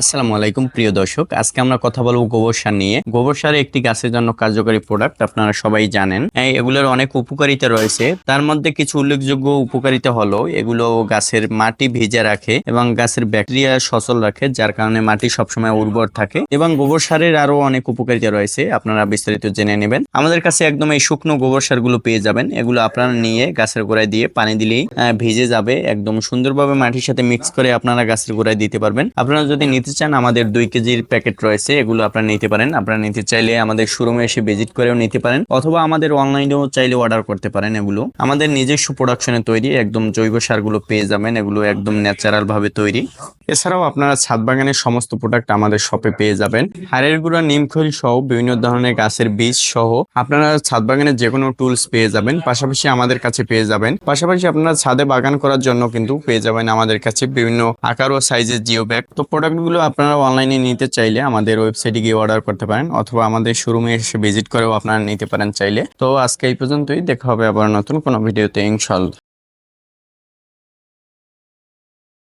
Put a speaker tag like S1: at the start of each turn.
S1: আসসালামু আলাইকুম, প্রিয় দর্শক। আজকে আমরা কথা বলব গোবর সার নিয়ে। গোবর সার একটি গাছের জন্য কার্যকরী প্রোডাক্ট আপনারা সবাই জানেন। এগুলোর অনেক উপকারিতা রয়েছে। তার মধ্যে কিছু উল্লেখযোগ্য উপকারিতা হলো, এগুলো গাছের মাটি ভিজে রাখে এবং গাছের ব্যাকটেরিয়া সচল রাখে, যার কারণে মাটি সবসময় উর্বর থাকে। এবং গোবর সারের আরও অনেক উপকারিতা রয়েছে, আপনারা বিস্তারিত জেনে নেবেন। আমাদের কাছে একদম এই শুকনো গোবর সারগুলো পেয়ে যাবেন। এগুলো আপনারা নিয়ে গাছের গোড়ায় দিয়ে পানি দিলেই ভিজে যাবে। একদম সুন্দরভাবে মাটির সাথে মিক্স করে আপনারা গাছের গোড়ায় দিতে পারবেন। আপনারা যদি নিতে চান, আমাদের দুই কেজির প্যাকেট রয়েছে, এগুলো আপনারা নিতে পারেন। আপনারা নিতে চাইলে আমাদের শোরুমে এসে ভিজিট করেও নিতে পারেন, অথবা আমাদের অনলাইনেও চাইলে অর্ডার করতে পারেন এগুলো। আমাদের নিজস্ব প্রোডাকশনে তৈরি একদম জৈব সারগুলো পেয়ে যাবেন, এগুলো একদম ন্যাচারাল ভাবে তৈরি। এছাড়াও আপনারা ছাদ বাগানের সমস্ত প্রোডাক্ট আমাদের শপে পেয়ে যাবেন। হাড়ের গুঁড়া নিমখৈল সহ বিভিন্ন ধরনের গাছের বীজ সহ আপনারা ছাদ বাগানের যে কোনো টুলস পেয়ে যাবেন, পাশাপাশি আমাদের কাছে পেয়ে যাবেন। পাশাপাশি আপনারা ছাদে বাগান করার জন্য কিন্তু পেয়ে যাবেন আমাদের কাছে বিভিন্ন আকার ও সাইজের জিও ব্যাগ। তো প্রোডাক্টগুলো আপনারা অনলাইনে নিতে চাইলে আমাদের ওয়েবসাইটে গিয়ে অর্ডার করতে পারেন, অথবা আমাদের শোরুমে এসে ভিজিট করেও আপনারা নিতে পারেন চাইলে। তো আজকে এই পর্যন্তই, দেখা হবে আবার নতুন কোনো ভিডিওতে ইনশাল্লাহ